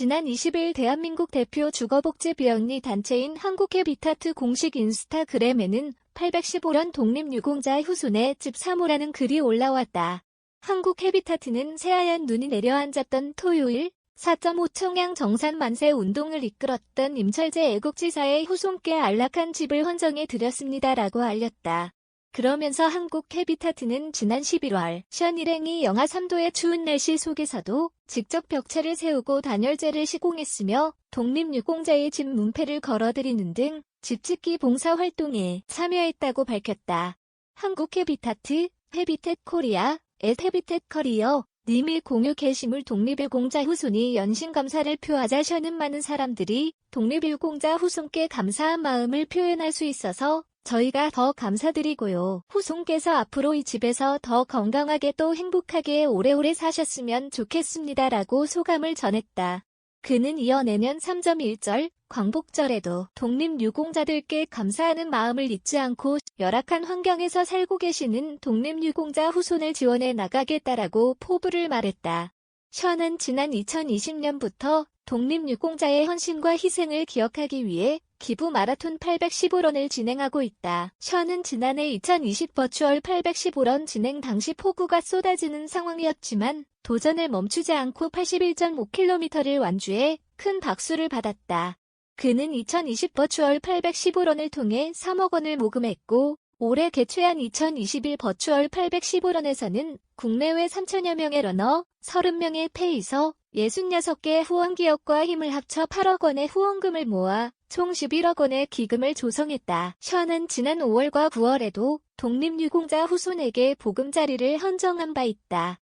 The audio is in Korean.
지난 20일 대한민국 대표 주거복지비영리 단체인 한국해비타트 공식 인스타그램에는 815년 독립유공자 후손의 집 사모라는 글이 올라왔다. 한국해비타트는 새하얀 눈이 내려앉았던 토요일 4.5청양 정산 만세 운동을 이끌었던 임철재 애국지사의 후손께 안락한 집을 헌정해 드렸습니다라고 알렸다. 그러면서 한국 해비타트는 지난 11월 시원 일행이 영하 3도의 추운 날씨 속에서도 직접 벽체를 세우고 단열재를 시공했으며 독립유공자의 집 문패를 걸어드리는 등 집짓기 봉사 활동에 참여했다고 밝혔다. 한국 해비타트, 해비텟 코리아, 앳 해비텟 커리어, 님의 공유 게시물 독립유공자 후손이 연신감사를 표하자 셔는 많은 사람들이 독립유공자 후손께 감사한 마음을 표현할 수 있어서 저희가 더 감사드리고요. 후손께서 앞으로 이 집에서 더 건강하게 또 행복하게 오래오래 사셨으면 좋겠습니다라고 소감을 전했다. 그는 이어 내년 3.1절 광복절에도 독립유공자들께 감사하는 마음을 잊지 않고 열악한 환경에서 살고 계시는 독립유공자 후손을 지원해 나가겠다라고 포부를 말했다. 션은 지난 2020년부터 독립유공자의 헌신과 희생을 기억하기 위해 기부 마라톤 815런을 진행하고 있다. 션은 지난해 2020 버추얼 815런 진행 당시 폭우가 쏟아지는 상황이었지만 도전을 멈추지 않고 81.5km를 완주해 큰 박수를 받았다. 그는 2020 버추얼 815런을 통해 3억 원을 모금했고 올해 개최한 2021 버추얼 815런에서는 국내외 3천여 명의 러너, 30명의 페이서, 66개 후원 기업과 힘을 합쳐 8억 원의 후원금을 모아 총 11억 원의 기금을 조성했다. 션은 지난 5월과 9월에도 독립유공자 후손에게 보금자리를 헌정한 바 있다.